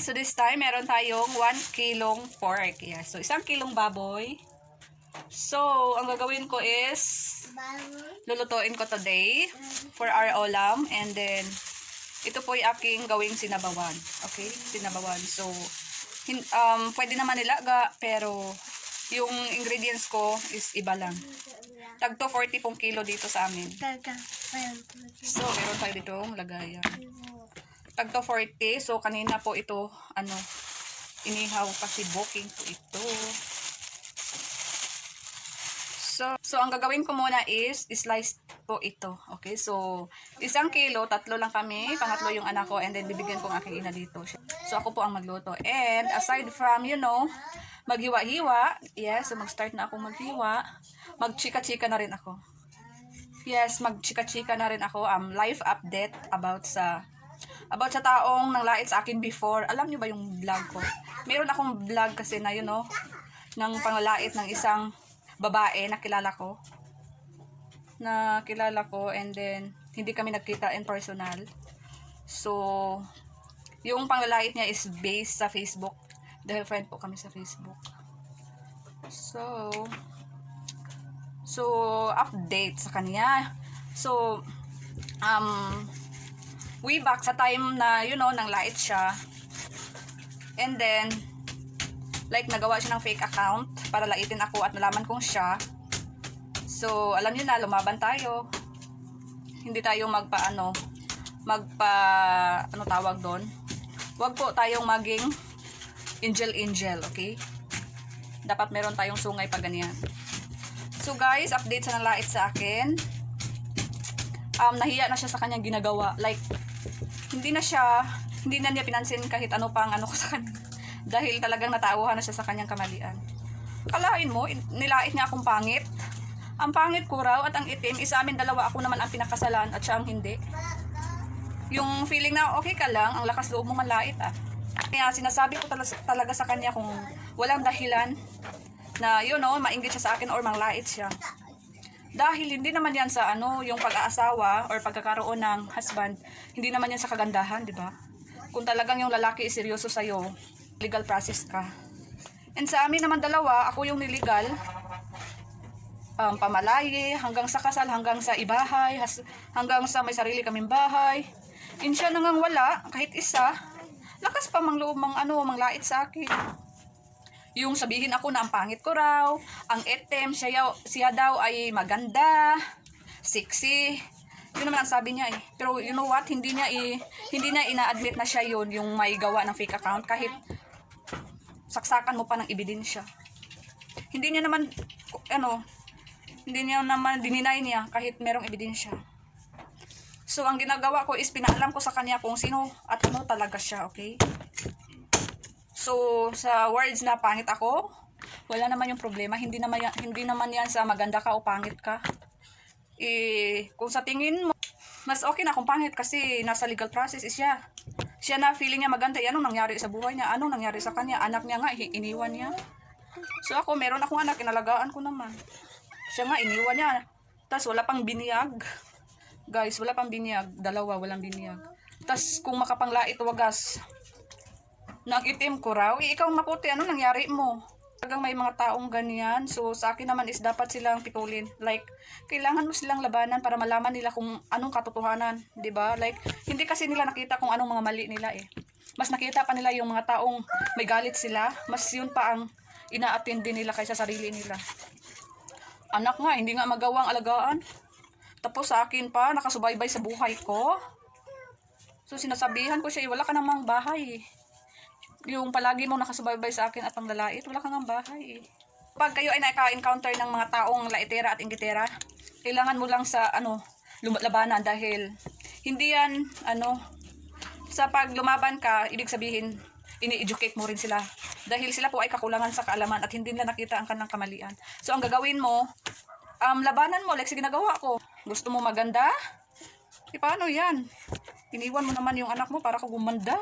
So this time, meron tayong 1 kilong pork. Yeah. So isang kilong baboy. So, ang gagawin ko is lulutuin ko today for our ulam and then ito po yung aking gawing sinabawan. Okay? Sinabawan. So, um, pwede naman nilaga pero yung ingredients ko is iba lang. Tagto 40 pong kilo dito sa amin. So, meron tayo dito lagayan. Tagto 40. So, kanina po ito, ano, inihaw kasi booking po ito. So, so ang gagawin ko muna is, slice po ito. Okay, so, isang kilo, tatlo lang kami, pangatlo yung anak ko, and then bibigyan ko ang aking ina dito. So, ako po ang magluto. And, aside from, you know, maghiwa-hiwa, yes, so mag-start na akong maghiwa, magchika-chika na rin ako. Yes, magchika-chika na rin ako. Um, live update about sa about sa taong nanglait sa akin before. Alam niyo ba yung vlog ko? Meron akong vlog kasi na, you know, ng panglait ng isang babae na kilala ko. Na kilala ko and then hindi kami nagkita in personal. So, yung panglalait niya is based sa Facebook. Dahil friend po kami sa Facebook. So, So, update sa kanya. So, um, way back sa time na, you know, nang light siya. And then, like, nagawa siya ng fake account para laitin ako at nalaman kong siya. So, alam niyo na, lumaban tayo. Hindi tayo magpa, ano, magpa, ano tawag doon? Huwag po tayong maging angel-angel, okay? Dapat meron tayong sungay pag ganyan. So guys, update sa nalait sa akin. Um, nahiya na siya sa kanyang ginagawa. Like, hindi na siya, hindi na niya pinansin kahit ano pang ano ko sa kanya. Dahil talagang natauhan na siya sa kanyang kamalian. Kalain mo, nilait niya akong pangit. Ang pangit ko raw at ang itim, isa amin dalawa ako naman ang pinakasalan at siya ang hindi. Yung feeling na okay ka lang, ang lakas loob mo manlait ah. Kaya sinasabi ko talaga, talaga sa kanya kung walang dahilan na you know, mainggit siya sa akin or manglait siya. Dahil hindi naman yan sa ano, yung pag-aasawa or pagkakaroon ng husband, hindi naman yan sa kagandahan, di ba? Kung talagang yung lalaki is seryoso sa'yo, legal process ka. And sa amin naman dalawa, ako yung niligal, um, pamalaye, hanggang sa kasal, hanggang sa ibahay, has, hanggang sa may sarili kaming bahay. In siya nangang wala, kahit isa, lakas pa mang loob mang ano, mang lait sa akin yung sabihin ako na ang pangit ko raw, ang etem, siya, siya daw ay maganda, sexy. Yun naman ang sabi niya eh. Pero you know what, hindi niya i, hindi niya ina-admit na siya yun, yung may gawa ng fake account, kahit saksakan mo pa ng ebidensya. Hindi niya naman, ano, hindi niya naman dininay niya kahit merong ebidensya. So, ang ginagawa ko is pinaalam ko sa kanya kung sino at ano talaga siya, okay? So, sa words na pangit ako, wala naman yung problema. Hindi naman yan, hindi naman yan sa maganda ka o pangit ka. Eh, kung sa tingin mo, mas okay na kung pangit kasi nasa legal process is siya. Siya na feeling niya maganda. Eh, anong nangyari sa buhay niya? Anong nangyari sa kanya? Anak niya nga, hi- iniwan niya. So ako, meron akong anak, inalagaan ko naman. Siya nga, iniwan niya. Tapos wala pang biniyag. Guys, wala pang biniyag. Dalawa, walang biniyag. Tapos kung makapanglait, wagas. Nag-itim ko raw. Eh, ikaw maputi, ano nangyari mo? Talagang may mga taong ganyan. So, sa akin naman is dapat silang pitulin. Like, kailangan mo silang labanan para malaman nila kung anong katotohanan. ba Like, hindi kasi nila nakita kung anong mga mali nila eh. Mas nakita pa nila yung mga taong may galit sila. Mas yun pa ang ina-attend din nila kaysa sarili nila. Anak nga, hindi nga magawang alagaan. Tapos sa akin pa, nakasubaybay sa buhay ko. So, sinasabihan ko siya, eh, wala ka namang bahay yung palagi mo nakasubaybay sa akin at panglalait, wala kang bahay eh. Pag kayo ay naka-encounter ng mga taong laitera at inggitera, kailangan mo lang sa ano, lumalabanan dahil hindi yan ano sa pag lumaban ka, ibig sabihin ini-educate mo rin sila dahil sila po ay kakulangan sa kaalaman at hindi nila nakita ang kanang kamalian. So ang gagawin mo, um, labanan mo like sa ginagawa ko. Gusto mo maganda? E paano yan? Iniwan mo naman yung anak mo para ka gumanda.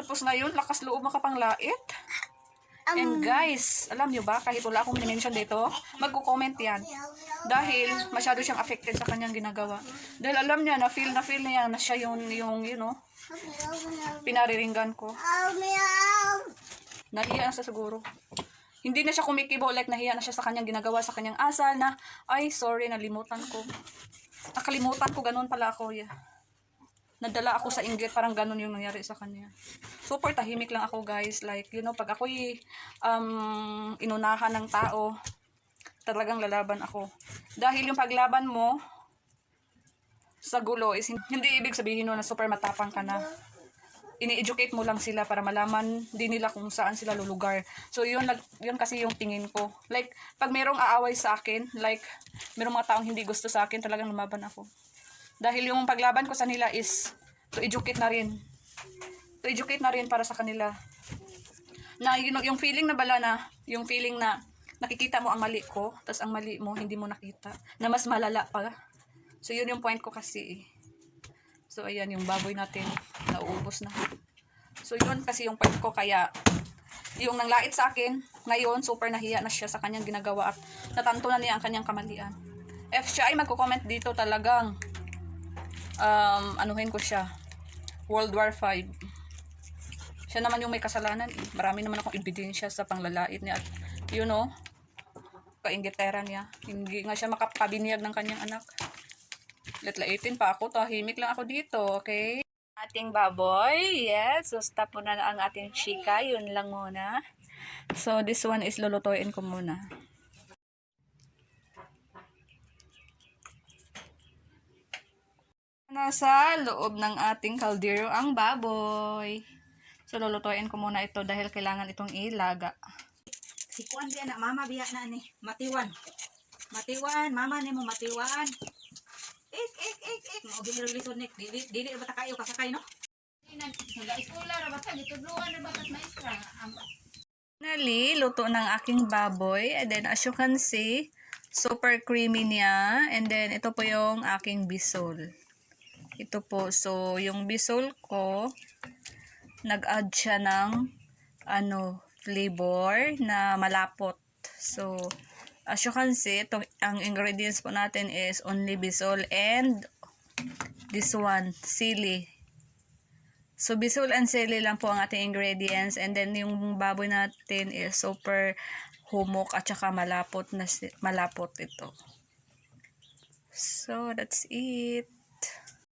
Tapos ngayon, lakas loob makapanglait. And guys, alam nyo ba, kahit wala akong mention dito, magko-comment yan. Dahil masyado siyang affected sa kanyang ginagawa. Dahil alam niya, na feel na feel niya na siya yung, yung you know, pinariringgan ko. Nahiya na siya siguro. Hindi na siya kumikibo, like nahiya na siya sa kanyang ginagawa sa kanyang asal na, ay, sorry, nalimutan ko. Nakalimutan ko, ganun pala ako. Yeah. Nadala ako sa inggit, parang ganun yung nangyari sa kanya. Super tahimik lang ako, guys. Like, you know, pag ako'y um, inunahan ng tao, talagang lalaban ako. Dahil yung paglaban mo sa gulo is hindi ibig sabihin nun na super matapang ka na ini-educate mo lang sila para malaman din nila kung saan sila lulugar. So, yun, yun kasi yung tingin ko. Like, pag merong aaway sa akin, like, merong mga taong hindi gusto sa akin, talagang lumaban ako. Dahil yung paglaban ko sa nila is to educate na rin. To educate na rin para sa kanila. Na yun, yung feeling na bala na, yung feeling na nakikita mo ang mali ko, tapos ang mali mo hindi mo nakita, na mas malala pa. So, yun yung point ko kasi eh. So, ayan, yung baboy natin, nauubos na. So, yun kasi yung point ko, kaya, yung nanglait sa akin, ngayon, super nahiya na siya sa kanyang ginagawa at natanto na niya ang kanyang kamalian. If siya ay magko-comment dito talagang, um, anuhin ko siya, World War 5. Siya naman yung may kasalanan. eh. Marami naman akong ebidensya sa panglalait niya. At, you know, kaingitera niya. Hindi nga siya makapabiniyag ng kanyang anak. Latlaitin pa ako. Tahimik lang ako dito, okay? Ating baboy. Yes. So, stop na ang ating chika. Yun lang muna. So, this one is lulutuin ko muna. Nasa loob ng ating kaldero ang baboy. So, lulutuin ko muna ito dahil kailangan itong ilaga. Si Kuan biya na, mama biya na ni, matiwan. Matiwan, mama ni mo matiwan. Ik, ik, ik, ik. Mo giniro lisod ni, dili, dili ba ta kayo kasakay no? Finally, luto ng aking baboy. And then, as you can see, super creamy niya. And then, ito po yung aking bisol. Ito po. So, yung bisol ko, nag-add siya ng ano, flavor na malapot. So, as you can see, ito, ang ingredients po natin is only bisol and this one, sili. So, bisul and sili lang po ang ating ingredients. And then, yung baboy natin is super humok at saka malapot na malapot ito. So, that's it.